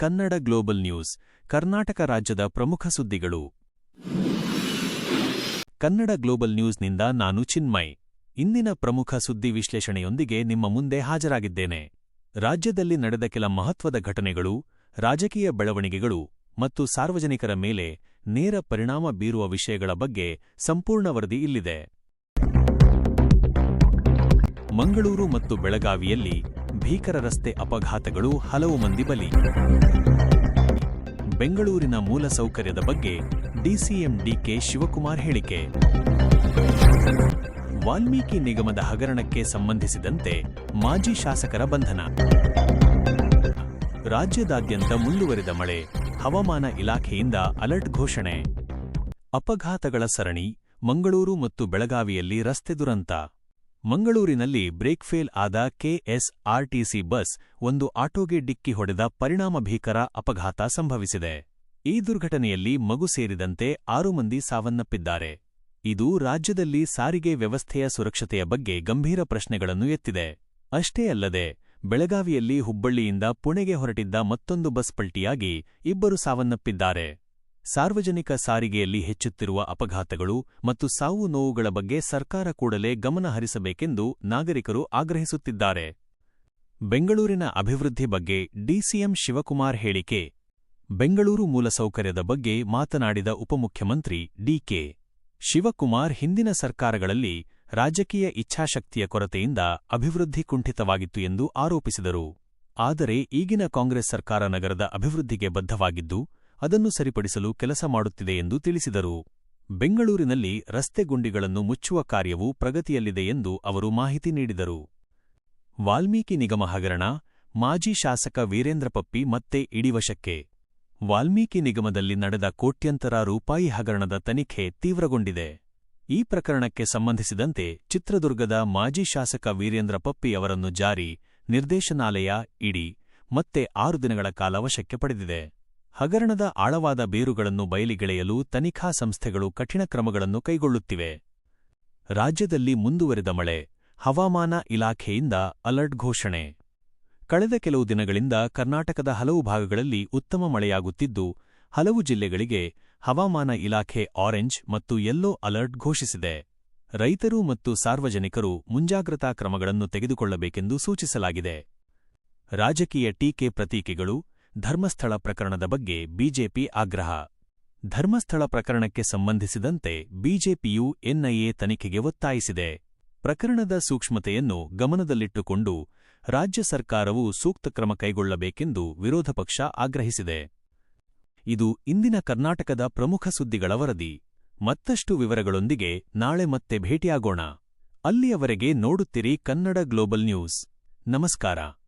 Kannada global news, Karnataka ರಾಜ್ಯದ ಪ್ರಮುಖ ಸುದ್ದಿಗಳು. ಕನ್ನಡ ಗ್ಲೋಬಲ್ ನ್ಯೂಸ್ನಿಂದ ನಾನು ಚಿನ್ಮಯ್. ಇಂದಿನ ಪ್ರಮುಖ ಸುದ್ದಿ ವಿಶ್ಲೇಷಣೆಯೊಂದಿಗೆ ನಿಮ್ಮ ಮುಂದೆ ಹಾಜರಾಗಿದ್ದೇನೆ. ರಾಜ್ಯದಲ್ಲಿ ನಡೆದ ಕೆಲ ಮಹತ್ವದ ಘಟನೆಗಳು, ರಾಜಕೀಯ ಬೆಳವಣಿಗೆಗಳು ಮತ್ತು ಸಾರ್ವಜನಿಕರ ಮೇಲೆ ನೇರ ಪರಿಣಾಮ ಬೀರುವ ವಿಷಯಗಳ ಬಗ್ಗೆ ಸಂಪೂರ್ಣ ವರದಿ ಇಲ್ಲಿದೆ. ಮಂಗಳೂರು ಮತ್ತು ಬೆಳಗಾವಿಯಲ್ಲಿ ಭೀಕರ ರಸ್ತೆ ಅಪಘಾತಗಳು ಹಲವು ಮಂದಿ ಬಲಿ. ಬೆಂಗಳೂರಿನ ಮೂಲಸೌಕರ್ಯದ ಬಗ್ಗೆ ಡಿಸಿಎಂ ಡಿಕೆ ಶಿವಕುಮಾರ್ ಹೇಳಿಕೆ. ವಾಲ್ಮೀಕಿ ನಿಗಮದ ಹಗರಣಕ್ಕೆ ಸಂಬಂಧಿಸಿದಂತೆ ಮಾಜಿ ಶಾಸಕರ ಬಂಧನ. ರಾಜ್ಯದಾದ್ಯಂತ ಮುಂದುವರಿದ ಮಳೆ, ಹವಾಮಾನ ಇಲಾಖೆಯಿಂದ ಅಲರ್ಟ್ ಘೋಷಣೆ. ಅಪಘಾತಗಳ ಸರಣಿ, ಮಂಗಳೂರು ಮತ್ತು ಬೆಳಗಾವಿಯಲ್ಲಿ ರಸ್ತೆ ದುರಂತ. ಮಂಗಳೂರಿನಲ್ಲಿ ಬ್ರೇಕ್ ಫೇಲ್ ಆದ ಕೆಎಸ್ಆರ್ಟಿಸಿ ಬಸ್ ಒಂದು ಆಟೋಗೆ ಡಿಕ್ಕಿ ಹೊಡೆದ ಪರಿಣಾಮ ಭೀಕರ ಅಪಘಾತ ಸಂಭವಿಸಿದೆ. ಈ ದುರ್ಘಟನೆಯಲ್ಲಿ ಮಗು ಸೇರಿದಂತೆ ಆರು ಮಂದಿ ಸಾವನ್ನಪ್ಪಿದ್ದಾರೆ. ಇದು ರಾಜ್ಯದಲ್ಲಿ ಸಾರಿಗೆ ವ್ಯವಸ್ಥೆಯ ಸುರಕ್ಷತೆಯ ಬಗ್ಗೆ ಗಂಭೀರ ಪ್ರಶ್ನೆಗಳನ್ನು ಎತ್ತಿದೆ. ಅಷ್ಟೇ ಅಲ್ಲದೆ, ಬೆಳಗಾವಿಯಲ್ಲಿ ಹುಬ್ಬಳ್ಳಿಯಿಂದ ಪುಣೆಗೆ ಹೊರಟಿದ್ದ ಮತ್ತೊಂದು ಬಸ್ ಪಲ್ಟಿಯಾಗಿ ಇಬ್ಬರು ಸಾವನ್ನಪ್ಪಿದ್ದಾರೆ. ಸಾರ್ವಜನಿಕ ಸಾರಿಗೆಯಲ್ಲಿ ಹೆಚ್ಚುತ್ತಿರುವ ಅಪಘಾತಗಳು ಮತ್ತು ಸಾವು ನೋವುಗಳ ಬಗ್ಗೆ ಸರ್ಕಾರ ಕೂಡಲೇ ಗಮನ ಹರಿಸಬೇಕೆಂದು ನಾಗರಿಕರು ಆಗ್ರಹಿಸುತ್ತಿದ್ದಾರೆ. ಬೆಂಗಳೂರಿನ ಅಭಿವೃದ್ಧಿ ಬಗ್ಗೆ ಡಿಸಿಎಂ ಶಿವಕುಮಾರ್ ಹೇಳಿಕೆ, ಬೆಂಗಳೂರು ಮೂಲಸೌಕರ್ಯದ ಬಗ್ಗೆ ಮಾತನಾಡಿದ ಉಪಮುಖ್ಯಮಂತ್ರಿ ಡಿಕೆ ಶಿವಕುಮಾರ್ ಹಿಂದಿನ ಸರ್ಕಾರಗಳಲ್ಲಿ ರಾಜಕೀಯ ಇಚ್ಛಾಶಕ್ತಿಯ ಕೊರತೆಯಿಂದ ಅಭಿವೃದ್ಧಿ ಕುಂಠಿತವಾಗಿತ್ತು ಎಂದು ಆರೋಪಿಸಿದರು. ಆದರೆ ಈಗಿನ ಕಾಂಗ್ರೆಸ್ ಸರ್ಕಾರ ನಗರದ ಅಭಿವೃದ್ಧಿಗೆ ಬದ್ಧವಾಗಿದ್ದು ಅದನ್ನು ಸರಿಪಡಿಸಲು ಕೆಲಸ ಮಾಡುತ್ತಿದೆ ಎಂದು ತಿಳಿಸಿದರು. ಬೆಂಗಳೂರಿನಲ್ಲಿ ರಸ್ತೆ ಗುಂಡಿಗಳನ್ನು ಮುಚ್ಚುವ ಕಾರ್ಯವು ಪ್ರಗತಿಯಲ್ಲಿದೆ ಎಂದು ಅವರು ಮಾಹಿತಿ ನೀಡಿದರು. ವಾಲ್ಮೀಕಿ ನಿಗಮ ಹಗರಣ, ಮಾಜಿ ಶಾಸಕ ವೀರೇಂದ್ರ ಪಪ್ಪಿ ಮತ್ತೆ ಇಡಿವಶಕ್ಕೆ ವಾಲ್ಮೀಕಿ ನಿಗಮದಲ್ಲಿ ನಡೆದ ಕೋಟ್ಯಂತರ ರೂಪಾಯಿ ಹಗರಣದ ತನಿಖೆ ತೀವ್ರಗೊಂಡಿದೆ. ಈ ಪ್ರಕರಣಕ್ಕೆ ಸಂಬಂಧಿಸಿದಂತೆ ಚಿತ್ರದುರ್ಗದ ಮಾಜಿ ಶಾಸಕ ವೀರೇಂದ್ರ ಪಪ್ಪಿ ಅವರನ್ನು ಜಾರಿ ನಿರ್ದೇಶನಾಲಯ, ಇಡಿ, ಮತ್ತೆ ಆರು ದಿನಗಳ ಕಾಲ ವಶಕ್ಕೆ ಪಡೆದಿದೆ. ಹಗರಣದ ಆಳವಾದ ಬೇರುಗಳನ್ನು ಬಯಲಿಗೆಳೆಯಲು ತನಿಖಾ ಸಂಸ್ಥೆಗಳು ಕಠಿಣ ಕ್ರಮಗಳನ್ನು ಕೈಗೊಳ್ಳುತ್ತಿವೆ. ರಾಜ್ಯದಲ್ಲಿ ಮುಂದುವರೆದ ಮಳೆ, ಹವಾಮಾನ ಇಲಾಖೆಯಿಂದ ಅಲರ್ಟ್ ಘೋಷಣೆ. ಕಳೆದ ಕೆಲವು ದಿನಗಳಿಂದ ಕರ್ನಾಟಕದ ಹಲವು ಭಾಗಗಳಲ್ಲಿ ಉತ್ತಮ ಮಳೆಯಾಗುತ್ತಿದ್ದು, ಹಲವು ಜಿಲ್ಲೆಗಳಿಗೆ ಹವಾಮಾನ ಇಲಾಖೆ ಆರೆಂಜ್ ಮತ್ತು ಯೆಲ್ಲೋ ಅಲರ್ಟ್ ಘೋಷಿಸಿದೆ. ರೈತರು ಮತ್ತು ಸಾರ್ವಜನಿಕರು ಮುಂಜಾಗ್ರತಾ ಕ್ರಮಗಳನ್ನು ತೆಗೆದುಕೊಳ್ಳಬೇಕೆಂದು ಸೂಚಿಸಲಾಗಿದೆ. ರಾಜಕೀಯ ಟೀಕೆ ಪ್ರತೀಕೆಗಳು ಧರ್ಮಸ್ಥಳ ಪ್ರಕರಣದ ಬಗ್ಗೆ ಬಿಜೆಪಿ ಆಗ್ರಹ. ಧರ್ಮಸ್ಥಳ ಪ್ರಕರಣಕ್ಕೆ ಸಂಬಂಧಿಸಿದಂತೆ ಬಿಜೆಪಿಯು ಎನ್ಐಎ ತನಿಖೆಗೆ ಒತ್ತಾಯಿಸಿದೆ. ಪ್ರಕರಣದ ಸೂಕ್ಷ್ಮತೆಯನ್ನು ಗಮನದಲ್ಲಿಟ್ಟುಕೊಂಡು ರಾಜ್ಯ ಸರ್ಕಾರವು ಸೂಕ್ತ ಕ್ರಮ ಕೈಗೊಳ್ಳಬೇಕೆಂದು ವಿರೋಧ ಪಕ್ಷ ಆಗ್ರಹಿಸಿದೆ. ಇದು ಇಂದಿನ ಕರ್ನಾಟಕದ ಪ್ರಮುಖ ಸುದ್ದಿಗಳ ವರದಿ. ಮತ್ತಷ್ಟು ವಿವರಗಳೊಂದಿಗೆ ನಾಳೆ ಮತ್ತೆ ಭೇಟಿಯಾಗೋಣ. ಅಲ್ಲಿಯವರೆಗೆ ನೋಡುತ್ತಿರಿ ಕನ್ನಡ ಗ್ಲೋಬಲ್ ನ್ಯೂಸ್. ನಮಸ್ಕಾರ.